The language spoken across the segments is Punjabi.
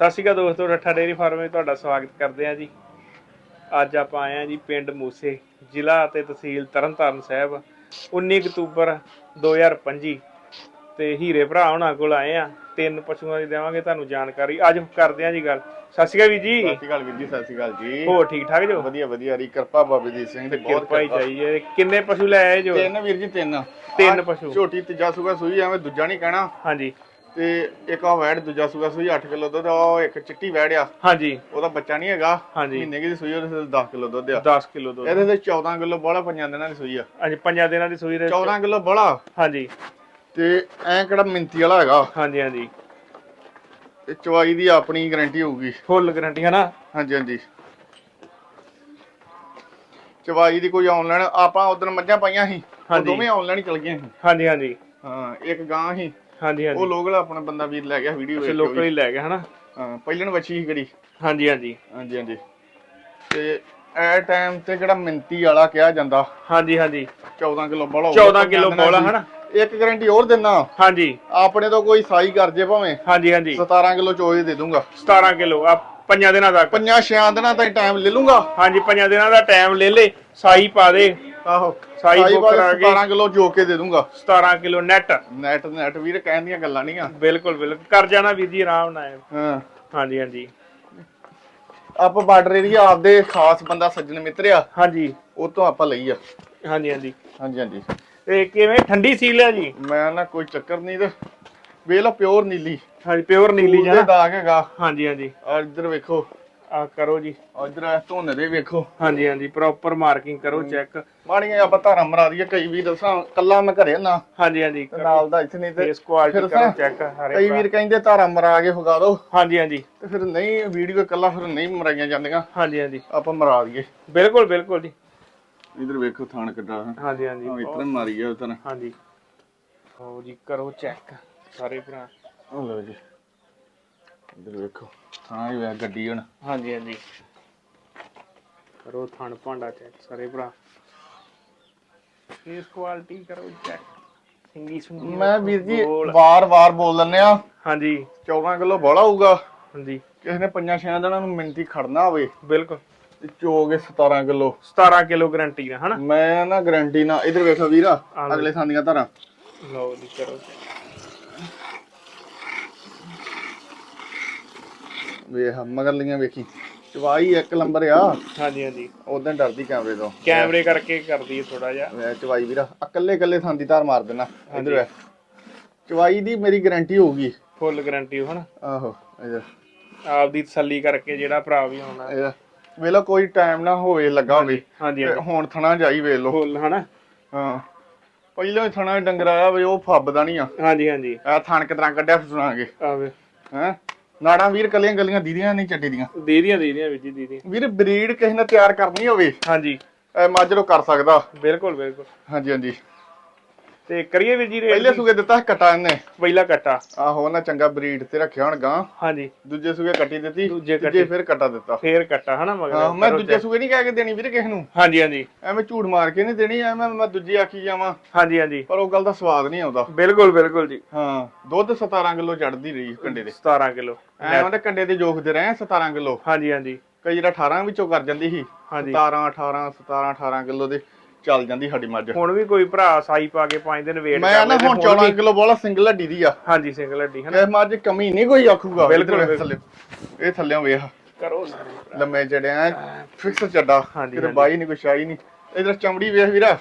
ਸਤਿ ਸ਼੍ਰੀ ਅਕਾਲ ਦੋਸਤੋ ਰੱਠਾ ਡੇਅਰੀ ਫਾਰਮ ਵਿੱਚ ਤੁਹਾਡਾ ਸਵਾਗਤ ਕਰਦੇ ਹਾਂ ਜੀ। ਅੱਜ ਆਪਾਂ ਆਏ ਹਾਂ ਜੀ ਪਿੰਡ ਮੂਸੇ ਜ਼ਿਲ੍ਹਾ ਅਤੇ ਤਹਿਸੀਲ ਤਰਨਤਾਰਨ ਸਾਹਿਬ 19 ਅਕਤੂਬਰ 2025 ਤੇ ਹੀਰੇ ਭਰਾ ਉਹਨਾਂ ਕੋਲ ਆਏ ਆ ਤਿੰਨ ਪਸ਼ੂਆਂ ਦੀ ਦੇਵਾਂਗੇ ਤੁਹਾਨੂੰ ਜਾਣਕਾਰੀ। ਅੱਜ ਕਰਦੇ ਹਾਂ ਜੀ ਗੱਲ। ਸਤਿ ਸ਼੍ਰੀ ਅਕਾਲ ਵੀਰ ਜੀ। ਸਤਿ ਸ਼੍ਰੀ ਅਕਾਲ ਵੀਰ ਜੀ ਸਤਿ ਸ਼੍ਰੀ ਅਕਾਲ ਜੀ। ਹੋਰ ਠੀਕ ਠਾਕ ਜੋ? ਵਧੀਆ ਵਧੀਆ ਰੀ ਕਿਰਪਾ ਬਾਬੇ ਦੀ ਸਿੰਘ ਤੇ ਬਹੁਤ ਕਿਰਪਾ ਹੀ ਕਿਰਪਾ। ਚਾਹੀਏ ਕਿੰਨੇ ਪਸ਼ੂ ਲੈ ਆਏ ਜੋ? ਤਿੰਨ ਵੀਰ ਜੀ ਤਿੰਨ। ਤਿੰਨ ਆਹ ਪਸ਼ੂ। ਝੋਟੀ ਤੀਜਾ ਸੂਗਾ ਸੂਈ ਐਵੇਂ ਦੂਜਾ ਨਹੀਂ ਕਹਿਣਾ। ਹਾਂਜੀ। ਤੇ ਇੱਕ ਆ ਵੈੜ ਦੂਜਾ ਸੂਗਾ ਸੂਈ 8 ਕਿਲੋ ਦੁੱਧ ਆ ਉਹ ਇੱਕ ਚਿੱਟੀ ਵੈੜ ਆ। ਹਾਂਜੀ। ਉਹਦਾ ਬੱਚਾ ਨਹੀਂ ਹੈਗਾ। ਹਾਂਜੀ। ਮਹੀਨੇ ਦੀ ਸੂਈ ਉਹਦੇ 10 ਕਿਲੋ ਦੁੱਧ ਆ। 10 ਕਿਲੋ ਦੁੱਧ। ਇਹਦੇ ਤੇ 14 ਕਿਲੋ ਬੋਲਾ ਪੰਜਾਂ ਦਿਨਾਂ ਦੀ ਸੂਈ ਆ। ਹਾਂਜੀ ਪੰਜਾਂ ਦਿਨਾਂ ਦੀ ਸੂਈ ਦੇ 14 ਕਿਲੋ ਬੋਲਾ ਹਾਂਜੀ। ਤੇ ਐ ਕਿਹੜਾ ਮਿੰਤੀ ਵਾਲਾ ਹੈਗਾ। ਹਾਂਜੀ ਹਾਂਜੀ। ਤੇ ਚਵਾਈ ਦੀ ਆਪਣੀ ਗਾਰੰਟੀ ਹੋਊਗੀ। ਫੁੱਲ ਗਾਰੰਟੀ ਹੈ ਨਾ ਹਾਂਜੀ ਹਾਂਜੀ। ਚਵਾਈ ਦੀ ਕੋਈ ਆਨਲਾਈਨ ਆਪਾਂ ਉਦੋਂ ਮੱਝਾਂ ਪਾਈਆਂ ਸੀ। ਦੋਵੇਂ ਆਨਲਾਈਨ ਚਲ ਗਈਆਂ ਸੀ। ਹਾਂਜੀ ਹਾਂਜੀ। ਹਾਂ ਇੱਕ ਗਾਂ ਸੀ। ਹਾਂਜੀ ਹਾਂਜੀ। ਉਹ ਲੋਕਲ ਆਪਣਾ ਬੰਦਾ ਵੀਰ ਲੈ ਗਿਆ ਵੀਡੀਓ ਅੱਛਾ ਵੇਖ ਲੋਕਲ ਕੇ ਹੀ ਲੈ ਗਿਆ ਹਨਾ? ਹਾਂ ਪਹਿਲਣ ਵੱਛੀ ਸੀ ਕਿਹੜੀ? ਹਾਂਜੀ ਹਾਂਜੀ। ਹਾਂਜੀ ਹਾਂਜੀ। ਤੇ ਐ ਟਾਈਮ ਤੇ ਕਿਹੜਾ ਮਿੰਤੀ ਵਾਲਾ ਕਿਹਾ ਜਾਂਦਾ? ਹਾਂਜੀ ਹਾਂਜੀ। 14 ਕਿਲੋ ਬੋਲਾ 14 ਕਿਲੋ ਬੋਲਾ ਹਨਾ? ਇੱਕ ਗਾਰੰਟੀ ਹੋਰ ਦਿਨਾ ਹਾਂਜੀ। ਆਪਣੇ ਤੋਂ ਕੋਈ ਸਾਈ ਕਰ ਜੇ ਭਾਵੇਂ। ਹਾਂਜੀ ਹਾਂਜੀ। 17 ਕਿਲੋ ਚੋਏ ਦੇ ਦੂੰਗਾ। 17 ਕਿਲੋ ਆ ਪੰਜਾਂ ਦਿਨਾਂ ਤੱਕ। ਪੰਜਾਂ ਛਿਆਂ ਦਿਨਾਂ ਤਾਈਂ ਟਾਈਮ ਲੈ ਲੂੰਗਾ। ਹਾਂਜੀ ਪੰਜਾਂ ਦਿਨਾਂ ਦਾ ਟਾਈਮ ਲੈ ਲੈ ਸਾਈ ਪਾ ਦੇ। ਆਹੋ ਸਾਈ ਸਾਈ ਬੁੱਕ ਬਾਅਦ ਕਰਾ ਕੇ 17 ਕਿਲੋ ਜੋ ਕੇ ਦੇ ਦੂੰਗਾ। 17 ਕਿਲੋ ਨੈਟ। ਨੈਟ ਨੈਟ ਵੀਰ ਕਹਿਣ ਦੀਆਂ ਗੱਲਾਂ ਨਹੀਂ ਆ। ਬਿਲਕੁਲ ਬਿਲਕੁਲ। ਕਰ ਜਾਣਾ ਵੀਰ ਜੀ ਆਰਾਮ ਨਾਲ ਹਾਂ। ਹਾਂਜੀ ਹਾਂਜੀ। ਆਪਾਂ ਬਾਰਡਰ ਏਰੀਆ ਆਪਦੇ ਖਾਸ ਬੰਦਾ ਸੱਜਣ ਮਿੱਤਰ ਆ। ਹਾਂਜੀ। ਉਹ ਤੋਂ ਆਪਾਂ ਲਈ ਆ। ਹਾਂਜੀ ਹਾਂਜੀ। ਹਾਂਜੀ ਹਾਂਜੀ। ਤੇ ਕਿਵੇਂ? ਠੰਡੀ ਸੀਲ ਹੈ ਜੀ? ਮੈਂ ਨਾ ਕੋਈ ਚੱਕਰ ਨਹੀਂ ਤੇ ਵੇਖ ਲਓ ਪਿਓਰ ਨੀਲੀ। ਹਾਂਜੀ ਪਿਓਰ ਨੀਲੀ ਉਹਦੇ ਜਨਾ ਦਾਗ ਹੈਗਾ। ਹਾਂਜੀ ਹਾਂਜੀ। ਆ ਇੱਧਰ ਵੇਖੋ। ਆ ਕਰੋ ਜੀ। ਇੱਧਰ ਧੋਨੇ ਦੇ ਵੇਖੋ। ਹਾਂਜੀ ਹਾਂਜੀ ਪ੍ਰੋਪਰ ਮਾਰਕਿੰਗ ਕਰੋ ਚੈੱਕ ਮਾੜੀਆਂ ਆਪਾਂ ਧਾਰਾਂ ਮਰਾ ਦਈਏ ਕਈ ਵੀ ਦੱਸਾਂ ਕੱਲਾ ਮੈਂ ਘਰੇ ਨਾ। ਹਾਂਜੀ ਹਾਂਜੀ ਨਾਲ ਦਾ ਇੱਥੇ ਨਹੀਂ ਤੇ ਫੇਸ ਕੁਆਲਿਟੀ ਕਰੋ ਚੈੱਕ ਹਰੇ ਕਈ ਵੀਰ ਕਹਿੰਦੇ ਧਾਰਾਂ ਮਰਾ ਕੇ ਫਗਾ ਦੋ। ਹਾਂਜੀ ਹਾਂਜੀ। ਤੇ ਫਿਰ ਨਹੀਂ ਵੀਡੀਓ ਕੱਲਾ ਫਿਰ ਨਹੀਂ ਮਰਾਈਆਂ ਜਾਂਦੀਆਂ। ਹਾਂਜੀ ਹਾਂਜੀ। ਆਪਾਂ ਮਰਾ ਦਈਏ। ਬਿਲਕੁਲ ਬਿਲਕੁਲ ਜੀ। ਇੱਧਰ ਵੇਖੋ ਥਾਣ ਕਿੱਡਾ। ਹਾਂਜੀ ਹਾਂਜੀ। ਇਤਨਾ ਮਾਰੀ ਆ ਉਤਨ ਹਾਂਜੀ। ਹੋ ਜੀ ਕਰੋ ਚੈੱਕ ਸਾਰੇ ਭਰਾ। ਲਓ ਜੀ। ਇੱਧਰ ਵੇਖੋ। ਥਾਂ ਹੀ ਵੇ ਗੱਡੀ ਹੁਣ। ਹਾਂਜੀ ਹਾਂਜੀ। ਕਰੋ ਥਣ ਭਾਂਡਾ ਚੈੱਕ ਸਾਰੇ ਭਰਾ। ਫੇਸ ਕੁਆਲਿਟੀ ਕਰੋ ਚੈੱਕ ਸਿੰਗੀ ਸੁੰਗੀ ਮੈਂ ਵੀਰ ਜੀ ਗੋਲ। ਵਾਰ-ਵਾਰ ਬੋਲ ਲੈਂਦੇ ਆ। ਹਾਂਜੀ। 14 ਕਿਲੋ ਬੜਾ ਹੋਊਗਾ। ਹਾਂਜੀ। ਕਿਸੇ ਨੇ ਪੰਜਾਂ ਛਿਆਂ ਦਿਨਾਂ ਨੂੰ ਮਿੰਤੀ ਖੜਨਾ ਹੋਵੇ। ਬਿਲਕੁਲ। ਤੇ ਚੋਗੇ 17 ਕਿਲੋ। 17 ਕਿਲੋ ਗਾਰੰਟੀ ਨਾ ਹਨਾ? ਮੈਂ ਨਾ ਗਾਰੰਟੀ ਨਾ ਇਧਰ ਵੇਖੋ ਵੀਰਾ। ਅਗਲੇ ਥਾਂ ਦੀਆਂ ਧਾਰਾਂ। ਲਓ ਜੀ ਕਰੋ। ਵੇਖ ਮਗਰਲੀਆਂ ਵੇਖੀ। ਚਵਾਈ ਇੱਕ ਨੰਬਰ ਆ। ਹਾਂਜੀ ਹਾਂਜੀ। ਉਦੋਂ ਡਰਦੀ ਕੈਮਰੇ ਤੋਂ। ਕੈਮਰੇ ਕਰਕੇ ਕਰਦੀ ਥੋੜਾ ਜਿਹਾ। ਵੇ ਚਵਾਈ ਵੀਰਾ ਇਕੱਲੇ ਇਕੱਲੇ ਥਾਂ ਦੀ ਧਾਰ ਮਾਰ ਦੇਣਾ ਇਧਰ ਵੇ ਚਵਾਈ ਦੀ ਮੇਰੀ ਗਾਰੰਟੀ ਹੋਊਗੀ। ਫੁੱਲ ਗਾਰੰਟੀ ਹੋ ਹਨਾ? ਆਹੋ ਇਧਰ। ਆਪਦੀ ਤਸੱਲੀ ਕਰਕੇ ਜਿਹੜਾ ਭਰਾ ਵੀ ਆਉਣਾ। ਇਹ ਵੇਖ ਲਓ ਕੋਈ ਟਾਈਮ ਨਾ ਹੋਵੇ ਲੱਗਾ ਹੋਵੇ। ਹਾਂਜੀ ਹੁਣ ਥਣਾ ਜਾਈ ਵੇਖ ਲਓ। ਫੁੱਲ ਹਨਾ? ਹਾਂ। ਪਹਿਲਾਂ ਥਣਾ ਡੰਗਰ ਆਇਆ ਵੀ ਉਹ ਫੱਬਦਾ ਨਹੀਂ ਆ। ਹਾਂਜੀ ਹਾਂਜੀ। ਆ ਥਣ ਕਿਤਰਾ ਕੱਢਿਆ ਸੁਣਾਗੇ ਆਵੇ। ਹੈ? ਨਾੜਾਂ ਵੀਰ ਕੱਲੀਆਂ ਗਲੀਆਂ ਦੀਦੀਆਂ ਨਹੀਂ ਚੱਟੀ ਦੀਆਂ। ਦੀਦੀਆਂ ਦੀਦੀਆਂ ਵੀਰ ਜੀ ਦੀਦੀ ਵੀਰ ਬਰੀਡ ਕਿਸੇ ਨੇ ਤਿਆਰ ਕਰਨੀ ਹੋਵੇ ਹਾਂਜੀ। ਮਾਜਰੋ ਕਰ ਸਕਦਾ। ਬਿਲਕੁਲ ਬਿਲਕੁਲ। ਹਾਂਜੀ ਹਾਂਜੀ। ਤੇ ਕਰੀਏ ਵੀਰ ਜੀ ਰੇਟ ਪਹਿਲੇ ਸੂਗੇ ਦਿੱਤਾ ਕਟਾ ਇਹਨੇ। ਪਹਿਲਾ ਕੱਟਾ। ਆਹੋ ਉਹਨਾਂ ਚੰਗਾ ਬਰੀਡ ਤੇ ਰੱਖਿਆ ਹੁਣ ਗਾਂ ਹਾਂਜੀ। ਦੂਜੇ ਸੂਗੇ ਕੱਟੀ ਦਿੱਤੀ ਦੂਜੇ ਫਿਰ ਕਟਾ ਦਿੱਤਾ। ਫੇਰ ਕੱਟਾ ਹਨਾ ਮਗਰ? ਹਾਂ ਮੈਂ ਦੂਜੇ। ਸੂਗੇ ਨਹੀਂ ਕਹਿ ਕੇ ਦੇਣੀ ਵੀਰ ਕਿਸੇ ਨੂੰ। ਹਾਂਜੀ ਹਾਂਜੀ। ਐਵੇਂ ਝੂਠ ਮਾਰ ਕੇ ਨਹੀਂ ਦੇਣੀ ਐਵੇਂ ਮੈਂ ਦੂਜੀ ਆਖੀ ਜਾਵਾਂ। ਹਾਂਜੀ ਹਾਂਜੀ। ਪਰ ਉਹ ਗੱਲ ਦਾ ਸਵਾਦ ਨਹੀਂ ਆਉਂਦਾ। ਬਿਲਕੁਲ ਬਿਲਕੁਲ ਜੀ। ਹਾਂ ਦੁੱਧ 17 ਕਿਲੋ ਚੜਦੀ ਰਹੀ ਕੰਡੇ ਦੇ 17 ਕਿਲੋ। ਐ ਉਹਦੇ ਕੰਡੇ ਦੇ ਜੋਖਦੇ ਰਹੇ 17 ਕਿਲੋ। ਹਾਂਜੀ ਹਾਂਜੀ। ਕਈ ਜਿਹੜਾ 18 ਵਿੱਚੋਂ ਕਰ ਜਾਂਦੀ ਸੀ ਹਾਂਜੀ। 17 18 17 18 ਕਿਲੋ ਦੇ। ਚੱਲ ਜਾਂਦੀ ਸਾਡੀ ਮੱਝ। ਹੁਣ ਵੀ ਕੋਈ ਭਰਾ ਸਾਈ ਪਾ ਕੇ 5 ਦਿਨ ਵੇਟ ਮੈਂ ਨਾ ਹੁਣ 14 ਕਿਲੋ ਵਾਲਾ ਸਿੰਗਲ ਹੱਡੀ ਦੀ ਆ। ਹਾਂਜੀ ਸਿੰਗਲ ਹੱਡੀ ਹਨਾ? ਕਿ ਮੱਝ ਕਮੀ ਨਹੀਂ ਕੋਈ ਆਖੂਗਾ। ਬਿਲਕੁਲ, ਥੱਲੇ। ਇਹ ਥੱਲੇ ਵੇਖ। ਕਰੋ ਲੰਮੇ ਜੜਿਆ ਫਿਕਸ ਚੱਡਾ। ਹਾਂਜੀ। ਬਾਈ ਨਹੀਂ ਕੋਈ ਸ਼ਾਈ ਨਹੀਂ। ਇਧਰ ਚਮੜੀ ਵੇਖ ਵੀਰਾ।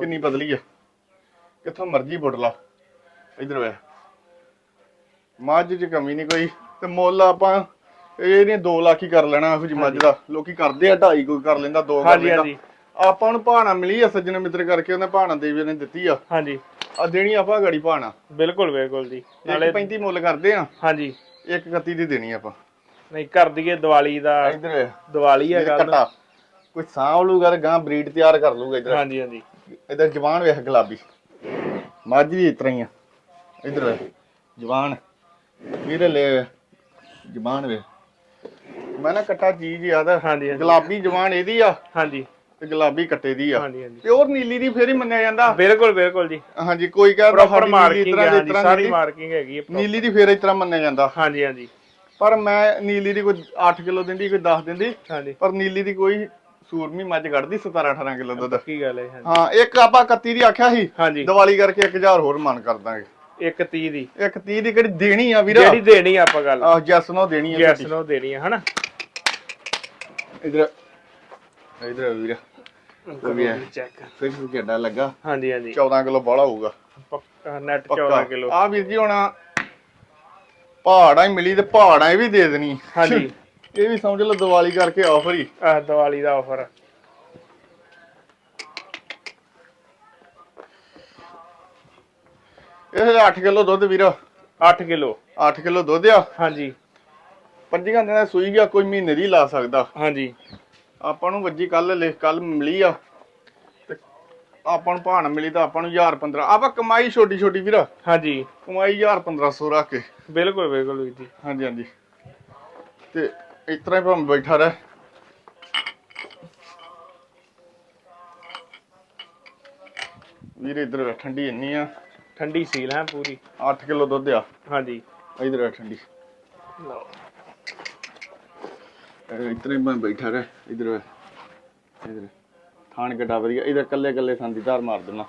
ਕਿੰਨੀ ਬਦਲੀ ਆ। ਕਿੱਥੋਂ ਮਰਜ਼ੀ ਬੁੱਟ ਲਾ। ਇਧਰ ਵੇਖ। ਮੱਝ 'ਚ ਕਮੀ ਨਹੀਂ ਕੋਈ। ਤੇ ਮੁੱਲ ਆਪਾਂ ਇਹ ਨੇ 2 ਲੱਖ ਹੀ ਕਰ ਲੈਣਾ ਇਹੋ ਜਿਹੀ ਮੱਝ ਦਾ। ਲੋਕੀ ਕਰਦੇ ਆ 2.5 ਕੋਈ ਕਰ ਲੈਂਦਾ 2 ਕਰ ਹਾਂਜੀ ਲੈਂਦਾ। ਹਾਂਜੀ। ਆਪਾਂ ਨੂੰ ਭਾਣਾ ਮਿਲੀ ਆ ਸੱਜਣ ਮਿੱਤਰ ਕਰਕੇ ਉਹਨੇ ਭਾਣਾ ਦੇਵੀ ਨੇ ਦਿੱਤੀ ਆ। ਹਾਂਜੀ। ਆ ਦੇਣੀ ਆਪਾਂ ਗੜੀ ਭਾਣਾ। ਬਿਲਕੁਲ ਬਿਲਕੁਲ ਜੀ। ਨਾਲੇ 1.35 ਮੁੱਲ ਕਰਦੇ ਆ। ਹਾਂਜੀ। 1.31 ਦੀ ਦੇਣੀ ਆਪਾਂ। ਨਹੀਂ ਕਰ ਦਈਏ ਦੀਵਾਲੀ ਦਾ। ਇਧਰ। ਦੀਵਾਲੀ ਇਹ ਗੱਲ। ਕੋਈ ਸਾਂਭ ਲੂਗਾ ਤੇ ਗਾਂ ਬਰੀਡ ਤਿਆਰ ਕਰ ਲੂਗਾ ਇਧਰ। ਹਾਂਜੀ ਹਾਂਜੀ। ਇਧਰ ਜਵਾਨ ਵੇਖ ਗੁਲਾਬੀ। ਮੱਝ ਵੀ ਇਸ ਤਰ੍ਹਾਂ ਹੀ ਆ। ਇਧਰ ਜਵਾਨ। ਵੀਰੇ ਲੈ ਜਵਾਨ ਵੇ ਮੈਂ ਨਾ ਕੱਟਾ ਚੀਜ਼ ਯਾਦ ਆ। ਹਾਂਜੀ ਹਾਂਜੀ। ਗੁਲਾਬੀ ਜਵਾਨ ਇਹਦੀ ਆ। ਹਾਂਜੀ। ਤੇ ਗੁਲਾਬੀ ਕੱਟੇ ਦੀ ਆ। ਹਾਂਜੀ ਹਾਂਜੀ। ਪਿਓਰ ਨੀਲੀ ਦੀ ਫੇਰ ਹੀ ਮੰਨਿਆ ਜਾਂਦਾ। ਬਿਲਕੁਲ ਬਿਲਕੁਲ ਜੀ। ਹਾਂਜੀ ਕੋਈ ਕਹਿੰਦਾ ਪ੍ਰੋਪਰ ਮਾਰਕਿੰਗ ਹਾਂਜੀ ਤਰ੍ਹਾਂ ਸਾਰੀ ਮਾਰਕਿੰਗ ਹੈਗੀ ਹੈ। ਨੀਲੀ ਦੀ ਫੇਰ ਇਸ ਤਰ੍ਹਾਂ ਮੰਨਿਆ ਜਾਂਦਾ। ਹਾਂਜੀ ਹਾਂਜੀ। ਪਰ ਮੈਂ ਨੀਲੀ ਦੀ ਕੋਈ 8 ਕਿਲੋ ਦਿੰਦੀ ਕੋਈ 10 ਦਿੰਦੀ। ਹਾਂਜੀ। ਪਰ ਨੀਲੀ ਦੀ ਕੋਈ ਸੂਰਮੀ ਮੱਝ ਕੱਢਦੀ 17 18 ਕਿਲੋ ਦੁੱਧ। ਕੀ ਗੱਲ ਹੈ ਹਾਂਜੀ। ਹਾਂ ਇੱਕ ਆਪਾਂ 31 ਦੀ ਆਖਿਆ ਸੀ। ਹਾਂਜੀ। ਦੀਵਾਲੀ ਕਰਕੇ 1000 ਹੋਰ ਮਨ ਕਰ ਦਾਂਗੇ। ਇੱਕ 30 ਦੀ। ਇੱਕ 30 ਦੀ ਕਿਹੜੀ ਦੇਣੀ ਆ ਵੀਰਾ? ਜਿਹੜੀ ਦੇਣੀ ਆ ਆਪਾਂ ਗੱਲ। ਆਹ ਜੈਸ ਨੋ ਦੇਣੀ ਆ ਨੋ ਦੇਣੀ ਆ ਹਨਾ? ਇਧਰ ਇਧਰ ਵੀਰਾ। ਵੀ ਹੈ। ਚੈੱਕ ਫਿਰ ਵੀ ਕਿੱਡਾ ਲੱਗਾ? ਹਾਂਜੀ ਹਾਂਜੀ। 14 ਕਿਲੋ ਬਾਹਲਾ ਹੋਊਗਾ। ਪੱਕਾ ਨੈਟ ਪੱਕਾ। 14 ਕਿਲੋ। ਆ ਵੀਰ ਜੀ ਹੁਣ ਪਹਾੜਾਂ ਹੀ ਮਿਲੀ ਤੇ ਪਹਾੜਾਂ ਹੀ ਵੀ ਦੇ ਦੇਣੀ। ਹਾਂਜੀ। ਇਹ ਵੀ ਸਮਝ ਲਓ ਦੀਵਾਲੀ ਕਰਕੇ ਆਫਰ ਹੀ। ਦੀਵਾਲੀ ਦਾ ਆਫਰ ਇਹ 8 ਕਿਲੋ ਦੁੱਧ ਵੀਰਾ। 8 ਕਿਲੋ। 8 ਕਿਲੋ ਦੁੱਧ ਆ। ਹਾਂਜੀ। ਪੰਜੀਆਂ ਦਿਨਾਂ ਦੀ ਸੂਈ ਗਿਆ ਕੋਈ ਮਹੀਨੇ ਦੀ ਲਾ ਸਕਦਾ। ਹਾਂਜੀ। ਆਪਾਂ ਨੂੰ ਵੱਜੀ ਕੱਲ ਲਿਖ ਕੱਲ ਮਿਲੀ ਆ। ਤੇ ਆਪਾਂ ਨੂੰ ਭਾਣ ਮਿਲੀ ਤਾਂ ਆਪਾਂ ਨੂੰ 1000 15 ਆਪਾਂ ਕਮਾਈ ਛੋਟੀ ਛੋਟੀ ਵੀਰਾ। ਹਾਂਜੀ। ਕਮਾਈ 1000 1500 ਰੱਖ ਕੇ। ਬਿਲਕੁਲ ਬਿਲਕੁਲ ਵੀਰ ਜੀ। ਹਾਂਜੀ ਹਾਂਜੀ। ਤੇ ਇਸ ਤਰ੍ਹਾਂ ਹੀ ਭਾਵੇਂ ਬੈਠਾ ਰਹਿ। ਵੀਰ ਇਧਰ ਠੰਡੀ ਇੰਨੀ ਆ। ਠੰਡੀ ਸੀਲ ਹੈ ਪੂਰੀ। 8 ਕਿਲੋ ਦੁੱਧ ਆ। ਹਾਂਜੀ। ਇਧਰ ਠੰਡੀ। ਲਓ। ਹੀ ਭਾਵੇਂ ਬੈਠਾ ਰਹਿ ਇਧਰ ਇਧਰ। ਥਾਣ ਕਿੱਡਾ ਵਧੀਆ ਇਧਰ ਕੱਲੇ ਕੱਲੇ ਸੰਦੀ ਧਾਰ ਮਾਰ ਦੇਣਾ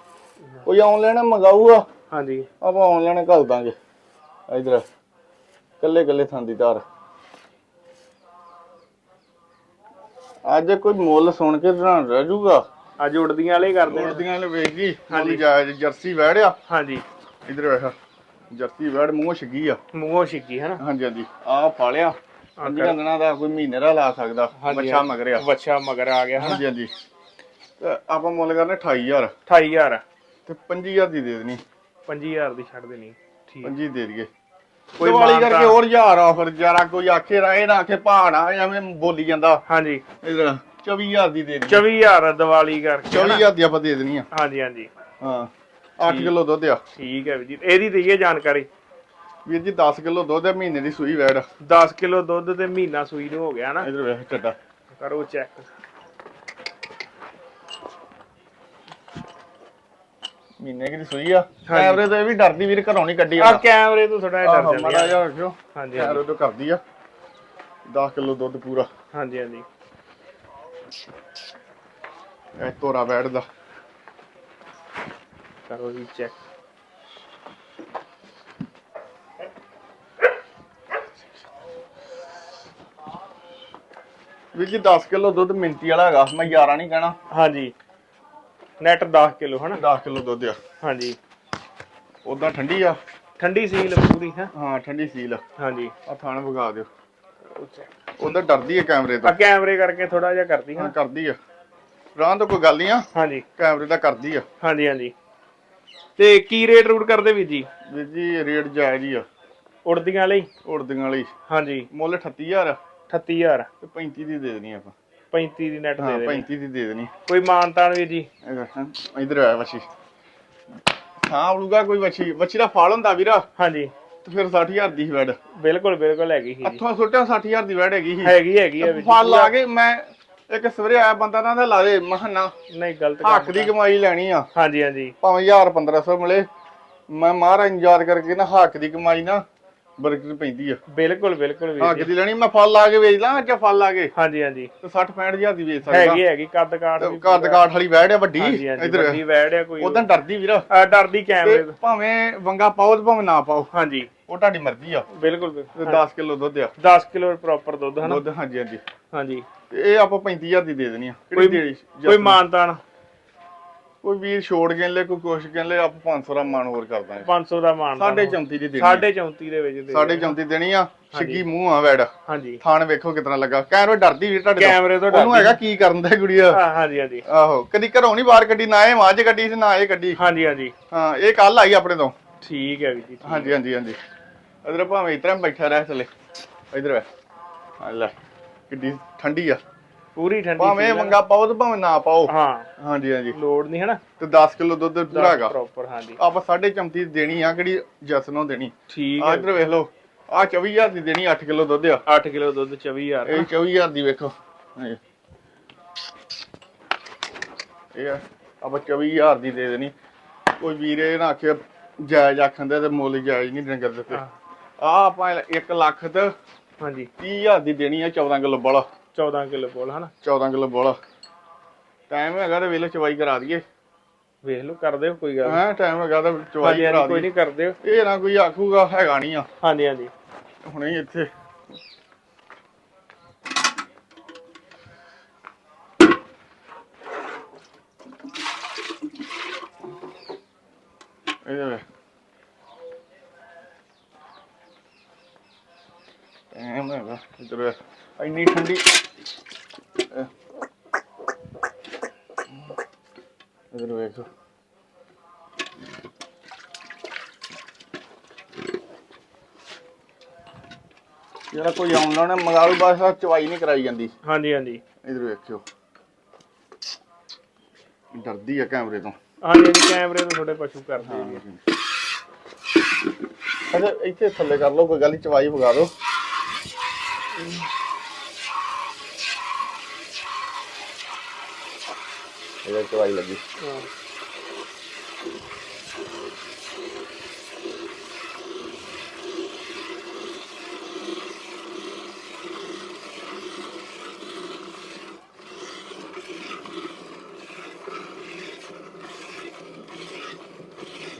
ਕੋਈ ਆਨਲਾਈਨ ਮੰਗਾਊਗਾ? ਹਾਂਜੀ। ਆਪਾਂ ਆਨਲਾਈਨ ਘੱਲ ਦਾਂਗੇ। ਇਧਰ ਕੱਲੇ ਕੱਲੇ ਸੰਦੀ ਧਾਰ। ਅੱਜ ਕੋਈ ਮੁੱਲ ਸੁਣ ਕੇ ਨਾ ਰਹਿ ਜਾਊਗਾ। ਅੱਜ ਉੜਦੀਆਂ ਵਾਲੇ ਕਰਦੇ ਆ। ਉੜਦੀਆਂ ਨੇ ਵੇਖ ਗਈ ਹਾਂਜੀ। ਜਰਸੀ ਵੜਿਆ ਹਾਂਜੀ। ਇਧਰ ਵੇਖ ਜਰਸੀ ਵੜ ਮੂੰਹ ਛਗੀ ਆ। ਮੂੰਹੋਂ ਛਿੱਕੀ ਹਨਾ? ਹਾਂਜੀ ਹਾਂਜੀ। ਆ ਫਾਲਿਆ। ਦਿਨਾਂ ਦਾ ਕੋਈ ਮਹੀਨੇ ਦਾ ਲਾ ਸਕਦਾ ਬੱਚਾ ਮਗਰਿਆ। ਬੱਚਾ ਮਗਰ ਆ ਗਿਆ ਹਾਂਜੀ ਹਾਂਜੀ। ਤੇ ਆਪਾਂ ਮੁੱਲ ਕਰਨੇ 28000 28000 ਤੇ 25000 ਦੀ ਦੇ ਦੇਣੀ। 25000 ਦੀ ਛੱਡ ਦੇਣੀ। ਠੀਕ। 25 ਦੇ ਦਈਏ। ਕੋਈ ਵਾਲੀ ਕਰਕੇ ਹੋਰ ਹਜ਼ਾਰ ਆਫਰ ਜਰਾ ਕੋਈ ਆਖੇ ਰਾਏ ਨਾ ਆਖੇ ਭਾਣਾ ਐਵੇਂ ਬੋਲੀ ਜਾਂਦਾ। ਹਾਂਜੀ। ਇਧਰ 24000 ਦੀ ਦੇ ਦੇਣੀ। 24000 ਦੀਵਾਲੀ ਕਰਕੇ ਹਨਾ? 24000 ਦੀ ਆਪਾਂ ਦੇ ਦੇਣੀ ਆ। ਹਾਂਜੀ ਹਾਂਜੀ। ਹਾਂ 8 ਕਿਲੋ ਦੁੱਧ ਆ। ਠੀਕ ਹੈ ਵੀਰ ਜੀ। ਇਹਦੀ ਦਈਏ ਜਾਣਕਾਰੀ। ਵੀਰ ਜੀ 10 ਕਿਲੋ ਦੁੱਧ ਆ ਮਹੀਨੇ ਦੀ ਸੂਈ ਵੈੜ। 10 ਕਿਲੋ ਦੁੱਧ ਤੇ ਮਹੀਨਾ ਸੂਈ ਨੂੰ ਹੋ ਗਿਆ ਨਾ। ਇਧਰ ਵੇਖ ਟੱਡਾ ਕਰੋ ਚੈੱਕ ਮਹੀਨੇ ਦੀ ਸੂਈ ਆ? ਕੈਮਰੇ ਤੋਂ ਇਹ ਵੀ ਡਰਦੀ ਵੀਰ ਘਰੋਂ ਨਹੀਂ ਕੱਢੀ ਆ ਕੈਮਰੇ ਤੋਂ ਥੋੜਾ ਡਰ ਜਾਂਦੀ ਮਾੜਾ ਆ ਜਿਹਾ ਰੱਖਿਓ ਹਾਂਜੀ ਕੈਮਰੇ ਤੋਂ ਕਰਦੀ ਆ। 10 ਕਿਲੋ ਦੁੱਧ ਪੂਰਾ। ਹਾਂਜੀ ਹਾਂਜੀ। ਇਹ ਤੋਰਾ ਵੈੜ ਦਾ। ਕਰੋ ਜੀ ਚੈੱਕ ਵੀਰ ਜੀ 10 ਕਿਲੋ ਦੁੱਧ ਮਿੰਤੀ ਵਾਲਾ ਹੈਗਾ ਮੈਂ 11 ਨਹੀਂ ਕਹਿਣਾ। ਹਾਂਜੀ। ਨੈਟ 10 ਕਿਲੋ ਹਨਾ? 10 ਕਿਲੋ ਦੁੱਧ ਆ। ਹਾਂਜੀ। ਉਦਾਂ ਠੰਡੀ ਆ? ਠੰਡੀ ਸੀਲ ਪੂਰੀ ਹੈ? ਹਾਂ ਠੰਡੀ ਸੀਲ ਆ। ਹਾਂਜੀ। ਆਹ ਥਾਣ ਵਿਖਾ ਦਿਓ। ਉਦਾਂ ਡਰਦੀ ਆ ਕੈਮਰੇ ਆ ਤੋਂ ਕੈਮਰੇ ਕਰਕੇ ਥੋੜਾ ਜਿਹਾ ਕਰਦੀ ਹਾਂ ਹਾਂ? ਕਰਦੀ ਆ। ਰਾਂ ਤਾਂ ਕੋਈ ਗੱਲ ਨਹੀਂ ਆ। ਹਾਂਜੀ। ਕੈਮਰੇ ਦਾ ਕਰਦੀ ਆ। ਹਾਂਜੀ ਹਾਂਜੀ। ਤੇ ਕੀ ਰੇਟ ਰੂਟ ਕਰਦੇ ਵੀਰ ਜੀ? ਵੀਰ ਜੀ ਰੇਟ ਜਾਇਜ਼ ਹੀ ਆ। ਉੜਦੀਆਂ ਲਈ? ਉੜਦੀਆਂ ਵਾਲੀ ਹਾਂਜੀ। ਮੁੱਲ 38000 38000 ਤੇ 35 ਦੀ ਦੇ ਦੇਣੀ ਆਪਾਂ। 35 ਦੀ ਨੈਟ ਹਾਂ ਦੇ ਦੇ 35 ਦੀ ਦੇ ਦੇਣੀ। ਕੋਈ ਮਾਨਤਾਨ ਵੀਰ ਜੀ? ਇਧਰ ਆ ਵਛੀ ਹਾਂ ਆਉਗਾ ਕੋਈ ਵਛੀ ਵਛੀ ਦਾ ਫਾਲ ਹੁੰਦਾ ਵੀਰਾ। ਹਾਂਜੀ। ਤੇ ਫਿਰ 60000 ਦੀ ਵੈਡ ਬਿਲਕੁਲ ਬਿਲਕੁਲ ਹੈਗੀ ਸੀ ਹੱਥੋਂ ਸੁੱਟਿਆ 60000 ਦੀ ਵੈਡ ਹੈਗੀ ਸੀ। ਹੈਗੀ ਹੈਗੀ ਆ ਫਲ ਲਾ ਕੇ ਮੈਂ ਇੱਕ ਸਵੇਰੇ ਆਇਆ ਬੰਦਾ ਨਾ ਲਾ ਦੇ ਮਹਨਾ ਨਹੀਂ ਗਲਤ ਹੱਕ ਦੀ ਕਮਾਈ ਲੈਣੀ ਆ। ਹਾਂਜੀ ਹਾਂਜੀ। ਭਾਵੇਂ 1000 1500 ਮਿਲੇ। ਮੈਂ ਮਹਾਰਾਜ ਯਾਦ ਕਰਕੇ ਨਾ ਹੱਕ ਦੀ ਕਮਾਈ ਨਾ ਬਰਕਤ ਪੈਂਦੀ ਆ। ਬਿਲਕੁਲ ਬਿਲਕੁਲ ਵੀਰ ਹੱਕ ਜੀ। ਦੀ ਲੈਣੀ ਮੈਂ ਫਲ ਲਾ ਕੇ ਵੇਚ ਲਾਂ ਅੱਜ ਫਲ ਲਾ ਕੇ। ਹਾਂਜੀ ਹਾਂਜੀ। ਤੇ 60 65000 ਦੀ ਵੇਚ ਸਕਦਾ। ਹੈਗੀ ਹੈਗੀ ਕੱਦ ਕਾਠ ਵੀ ਕਾਟ ਕਾਟ ਵਾਲੀ ਵੈੜ ਆ ਵੱਡੀ। ਹਾਂਜੀ ਹਾਂਜੀ ਇਧਰ। ਵੱਡੀ ਵੈੜ ਆ ਕੋਈ। ਉਦੋਂ ਡਰਦੀ ਵੀਰਾ। ਆ, ਡਰਦੀ ਕੈਮਰੇ ਤੇ ਭਾਵੇਂ ਵੰਗਾ ਪਾਓ ਤੇ ਭਾਵੇਂ ਨਾ ਪਾਓ। ਹਾਂਜੀ। ਉਹ ਤੁਹਾਡੀ ਮਰਜ਼ੀ ਆ। ਬਿਲਕੁਲ ਤੇ ਬਿਲਕੁਲ 10 ਕਿਲੋ ਦੁੱਧ ਆ। 10 ਕਿਲੋ ਪ੍ਰੋਪਰ ਦੁੱਧ ਹਨਾ? ਦੁੱਧ ਹਾਂਜੀ ਹਾਂਜੀ। ਹਾਂਜੀ। ਤੇ ਇਹ ਆਪਾਂ 35000 ਦੀ ਦੇ ਦੇਣੀ ਆ। ਕੋਈ ਕੋਈ ਮਾਨਤਾਨ ਕੋਈ ਵੀਰ ਛੋੜ ਗਏ ਲੈ ਕੋਈ ਕੁਛ ਕਹਿ ਲੈ ਆਪਾਂ 500 ਦਾ ਮਾਨ ਹੋਰ ਕਰ ਦਾਂਗੇ। 500 ਦਾ ਸਾਢੇ 34 ਦੀ ਦੇਣੀ ਸਾਢੇ 34 ਦੇ ਵਿੱਚ ਦੇ ਸਾਢੇ 34 ਦੇਣੀ ਆ। ਛਿੱਗੀ ਮੂੰਹ ਆ ਵੈੜ। ਹਾਂਜੀ। ਥਾਣ ਵੇਖੋ ਕਿਤਨਾ ਲੱਗਾ। ਕੈਮਰੇ ਡਰਦੀ ਵੀਰ ਤੁਹਾਡੇ। ਕੈਮਰੇ ਤੋਂ ਉਹਨੂੰ ਡਰਦੀ। ਹੈਗਾ ਕੀ ਕਰਨ ਦਾ ਗੁੜੀਆ? ਹਾਂ ਹਾਂਜੀ ਹਾਂਜੀ। ਆਹੋ। ਕਦੀ ਘਰੋਂ ਨਹੀਂ ਬਾਹਰ ਕੱਢੀ ਨਾ ਇਹ ਮਾਝ ਕੱਢੀ ਤੇ ਨਾ ਇਹ ਕੱਢੀ। ਹਾਂਜੀ ਹਾਂਜੀ। ਹਾਂ ਇਹ ਕੱਲ ਆਈ ਆਪਣੇ ਤੋਂ। ਠੀਕ ਹੈ ਵੀਰ ਜੀ ਹਾਂਜੀ ਹਾਂਜੀ ਹਾਂਜੀ। ਇਧਰ ਭਾਵੇਂ ਇਤਰਾ ਬੈਠਾ ਰਹਿ ਥੱਲੇ। ਇਧਰ ਵੇ ਆ ਲੈ ਕਿੱਡੀ ਠੰਡੀ ਆ। ਪੂਰੀ ਠੰਡੀ ਭਾਵੇਂ। ਮੰਗਾ ਪਾਓ ਤੇ ਭਾਵੇਂ ਨਾ ਪਾਓ। ਹਾਂ। ਹਾਂਜੀ ਹਾਂਜੀ। ਲੋਡ ਨਹੀਂ ਹਨਾ। ਤੇ 10 ਕਿਲੋ ਦੁੱਧ ਪੂਰਾ ਹੈਗਾ। ਪ੍ਰੋਪਰ ਹਾਂਜੀ। ਆਪਾਂ 34 ਦੇਣੀ ਆ ਕਿਹੜੀ? ਜਸਨੋਂ ਦੇਣੀ। ਠੀਕ ਆ ਇਧਰ ਵੇਖ ਲਓ। ਆ 24000 ਦੀ ਦੇਣੀ 8 ਕਿਲੋ ਦੁੱਧ ਆ। 8 ਕਿਲੋ ਦੁੱਧ 24000 ਇਹ 24000 ਦੀ ਵੇਖੋ। ਇਹ ਆਪਾਂ 24000 ਦੀ ਦੇ ਦੇਣੀ। ਕੋਈ ਵੀਰੇ ਨਾ ਆਖੇ ਜਾਇਜ਼ ਆਖਣ ਦੇ ਤੇ ਮੁੱਲ ਜਾਇਜ਼ ਨਹੀਂ ਡੰਗਰ ਦਿੱਤੇ ਹਾਂ। ਆ ਆਪਾਂ 1 ਲੱਖ ਤੇ ਹਾਂਜੀ। 30000 ਦੀ ਦੇਣੀ ਆ 14 ਕਿਲੋ ਬੋਲਾ। 14 ਕਿਲੋ ਬੋਲ ਹਨਾ? 14 ਕਿਲੋ ਬੋਲਾ। ਟਾਈਮ ਹੈਗਾ ਤੇ ਵੇਲੇ ਚਵਾਈ ਕਰਾ ਦਈਏ। ਵੇਖ ਲਓ ਕਰ ਦਿਓ ਕੋਈ ਗੱਲ। ਹਾਂ ਟਾਈਮ ਹੈਗਾ ਤਾਂ ਚਵਾਈ ਕਰਾ ਕੋਈ ਦਈਏ। ਨਹੀਂ ਕਰ ਦਿਓ। ਇਹ ਨਾ ਕੋਈ ਆਖੂਗਾ ਹੈਗਾ ਨਹੀਂ ਆ। ਹਾਂਜੀ ਹਾਂਜੀ। ਹੁਣੇ ਇੱਥੇ। ਇਹਦੇ ਵੇ ਟਾਈਮ ਹੈਗਾ ਇਧਰ ਇੰਨੀ ਠੰਡੀ ਇਧਰ ਵੇਖੋ। ਜਿਹੜਾ ਕੋਈ ਆਉਂਦਾ ਨਾ ਮੰਗਾਲੂ ਬਸ ਆਹ ਚਵਾਈ ਨਹੀਂ ਕਰਾਈ ਜਾਂਦੀ। ਹਾਂਜੀ ਹਾਂਜੀ। ਇਧਰ ਵੇਖਿਓ। ਡਰਦੀ ਆ ਕੈਮਰੇ ਤੋਂ। ਹਾਂਜੀ ਹਾਂਜੀ ਕੈਮਰੇ ਤੋਂ ਥੋੜੇ ਪਸ਼ੂ ਕਰਦੇ ਜੀ ਅੱਛਾ ਇੱਥੇ ਥੱਲੇ ਕਰ ਲਓ ਕੋਈ ਗੱਲ ਨੀ ਚਵਾਈ ਵਗਾ ਦਿਓ। ਇਹਦੇ ਚਵਾਈ ਲੱਗੀ। ਹਾਂ।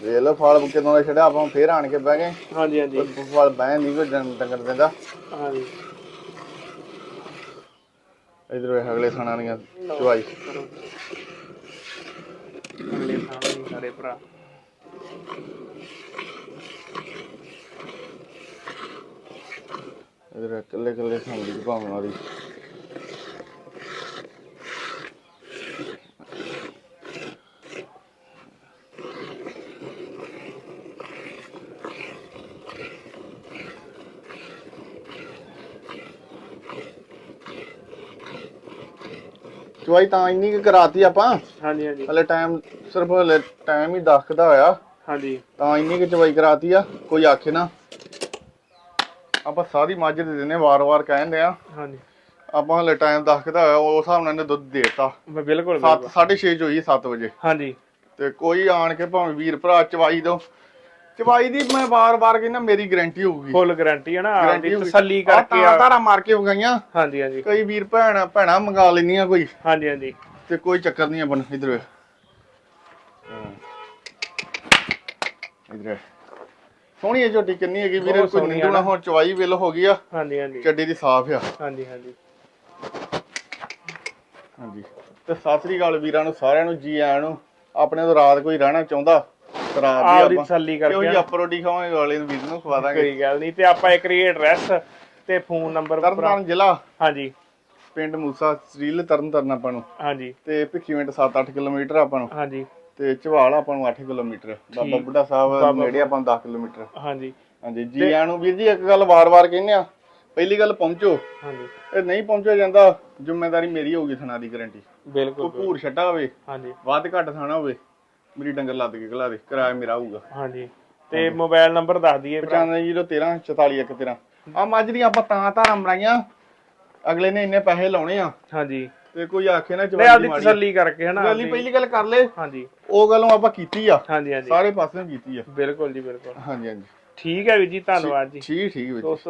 ਵੇਖ ਲਓ ਫਲ ਕਿਦੋਂ ਦਾ ਛੜਿਆ ਆਪਾਂ ਫੇਰ ਆਣ ਕੇ ਬਹਿ ਗਏ। ਹਾਂਜੀ ਹਾਂਜੀ। ਫਲ ਬਹਿ ਨਹੀਂ ਕੋਈ ਡੰਗਰ ਦਿੰਦਾ। ਹਾਂਜੀ। ਇਧਰ ਵੇਖ ਅਗਲੇ ਖਾਣਾ ਦੀਆਂ ਕਰੋ। ਅਗਲੇ ਸਾਹਮਣੇ ਸਾਡੇ ਭਰਾ ਇਧਰ ਇਕੱਲੇ ਇਕੱਲੇ ਖਾਂਦੀ ਭਾਵੇਂ ਮਾਰੀ ਚਵਾਈ ਤਾਂ ਇੰਨੀ ਕੁ ਕਰਾਤੀ ਆਪਾਂ। ਹਾਂਜੀ ਹਾਂਜੀ। ਹਲੇ ਟਾਈਮ ਸਿਰਫ ਹਲੇ ਟਾਈਮ ਹੀ ਦਖਦਾ ਹੋਇਆ। ਹਾਂਜੀ। ਤਾਂ ਇੰਨੀ ਕਿ ਚਵਾਈ ਕਰਾਤੀ ਆ ਕੋਈ ਆਖੇ ਨਾ। ਆਪਾਂ ਸਾਰੀ ਮੱਝ ਦੇ ਦਿੰਦੇ ਵਾਰ-ਵਾਰ ਕਹਿੰਦੇ ਆ। ਹਾਂਜੀ। ਆਪਾਂ ਹਲੇ ਟਾਈਮ ਦਖਦਾ ਹੋਇਆ ਉਸ ਹਿਸਾਬ ਨਾਲ ਇਹਨੇ ਦੁੱਧ ਦੇਤਾ। ਬ- ਬਿਲਕੁਲ 7 ਬਿਲਕੁਲ। 6:30 ਹੋਈ 7 ਵਜੇ। ਹਾਂਜੀ। ਤੇ ਕੋਈ ਆਣ ਕੇ ਭਾਵੇਂ ਵੀਰ ਭਰਾ ਚਵਾਈ ਦੋ। ਚਵਾਈ ਦੀ ਮੈਂ ਵਾਰ-ਵਾਰ ਕਹਿੰਦਾ ਮੇਰੀ ਗਾਰੰਟੀ ਹੋਊਗੀ। ਫੁੱਲ ਗਾਰੰਟੀ ਹੈ ਨਾ ਆਪਦੀ। ਤਸੱਲੀ ਕਰਕੇ ਆ- ਧਾਰਾ ਮਾਰ ਕੇ ਵਗਾਈਆਂ ਹਾਂਜੀ ਹਾਂਜੀ। ਕਈ ਵੀਰ ਭੈਣ ਭੈਣਾ ਮੰਗਾ ਲੈਂਦੀਆਂ ਕੋਈ। ਹਾਂਜੀ ਹਾਂਜੀ। ਤੇ ਕੋਈ ਚੱਕਰ ਨਹੀਂ ਆਪਣ ਇਧਰ ਵੇ ਇਧਰ ਸੋਹਣੀ ਹੈ ਝੋਟੀ ਕਿੰਨੀ ਹੈਗੀ ਵੀਰੇ ਕੋਈ ਨਿੰਦੂ ਨਾ। ਹੁਣ ਚਵਾਈ ਵਿਲ ਹੋ ਗਈ ਆ। ਹਾਂਜੀ ਹਾਂਜੀ। ਚੱਡੀ ਦੀ ਸਾਫ਼ ਆ। ਹਾਂਜੀ ਹਾਂਜੀ। ਹਾਂਜੀ। ਤੇ ਸਤਿ ਸ੍ਰੀ ਅਕਾਲ ਵੀਰਾਂ ਨੂੰ ਸਾਰਿਆਂ ਨੂੰ ਜੀ ਆਇਆਂ ਨੂੰ। ਆਪਣੇ ਤੋਂ ਰਾਤ ਕੋਈ ਰਹਿਣਾ ਚਾਹੁੰਦਾ? ਆਪਦੀ ਦੀ ਆਪਾਂ। ਤਸੱਲੀ ਕਰਕੇ ਕਿਉਂ ਜੀ ਨਾ। ਆਪਾਂ ਰੋਟੀ ਖਾਵਾਂਗੇ ਵਾਲੇ ਨੂੰ ਵੀਰ ਨੂੰ ਖਵਾ ਦਾਂਗੇ। ਕੋਈ ਗੱਲ ਨਹੀਂ ਤੇ ਆਪਾਂ ਇੱਕ ਰੀ ਐਡਰੈਸ ਤੇ ਫੋਨ ਨੰਬਰ ਤਰਨਤਾਰਨ ਜ਼ਿਲ੍ਹਾ। ਹਾਂਜੀ। ਪਿੰਡ ਮੂਸਾ ਸਰੀਲ ਤਰਨਤਾਰਨ ਆਪਾਂ ਨੂੰ। ਹਾਂਜੀ। ਤੇ ਭਿੱਖੀਵਿੰਡ 7-8 ਕਿਲੋਮੀਟਰ ਆਪਾਂ ਨੂੰ। ਹਾਂਜੀ। ਤੇ ਝਵਾਲ ਆਪਾਂ ਨੂੰ 8 ਕਿਲੋਮੀਟਰ। ਬਾਬਾ। ਬੁੱਢਾ ਸਾਹਿਬ ਨੇੜੇ ਆਪਾਂ ਨੂੰ 10 ਕਿਲੋਮੀਟਰ। ਹਾਂਜੀ। ਹਾਂਜੀ ਜੀ ਨੂੰ ਵੀਰ ਜੀ ਇੱਕ ਗੱਲ ਵਾਰ-ਵਾਰ ਕਹਿੰਦੇ ਆ ਪਹਿਲੀ ਗੱਲ ਪਹੁੰਚੋ। ਹਾਂਜੀ। ਇਹ ਨਹੀਂ ਪਹੁੰਚਿਆ ਜਾਂਦਾ ਜ਼ਿੰਮੇਵਾਰੀ ਮੇਰੀ ਹੋਊਗੀ ਥਣਾ ਦੀ ਗਾਰੰਟੀ ਬਿਲਕੁਲ ਭੂਰ ਛੱਡਾ ਹੋਵੇ ਹਾਂਜੀ। ਵੱਧ ਘੱਟ ਥਾਣਾ ਹੋਵੇ। ਮੇਰੀ ਡੰਗਰ ਲੱਦ ਕੇ ਖਲਾ ਦੇ ਕਿਰਾਇਆ ਮੇਰਾ ਹੋਊਗਾ। ਹਾਂਜੀ ਤੇ ਮੋਬਾਈਲ ਨੰਬਰ ਦੱਸ ਦਈਏ ਭਰਾ। 9513 44113 ਆ ਮੱਝ ਦੀਆਂ ਆਪਾਂ ਤਾਂ ਧਾਰਾਂ ਮਰਾਈਆਂ ਅਗਲੇ ਨੇ ਇੰਨੇ ਪੈਸੇ ਲਾਉਣੇ ਆ। ਹਾਂਜੀ। ਤੇ ਕੋਈ ਆਖੇ ਨਾ ਆਪਦੀ ਮਾੜੀ ਤਸੱਲੀ ਕਰਕੇ ਹਨਾ ਆਪਦੀ- ਪਹਿਲੀ ਗੱਲ ਕਰ ਲੈ। ਹਾਂਜੀ। ਉਹ ਗੱਲੋਂ ਆਪਾਂ ਕੀਤੀ ਆ। ਹਾਂਜੀ ਹਾਂਜੀ। ਸਾਰੇ ਪਾਸਿਓਂ ਕੀਤੀ ਆ। ਬਿਲਕੁਲ ਜੀ ਬਿਲਕੁਲ। ਹਾਂਜੀ ਹਾਂਜੀ। ਠੀਕ ਹੈ ਵੀਰ ਜੀ ਧੰਨਵਾਦ ਜੀ। ਠੀਕ ਠੀਕ ਵਿੱਚ ਦੋਸਤੋ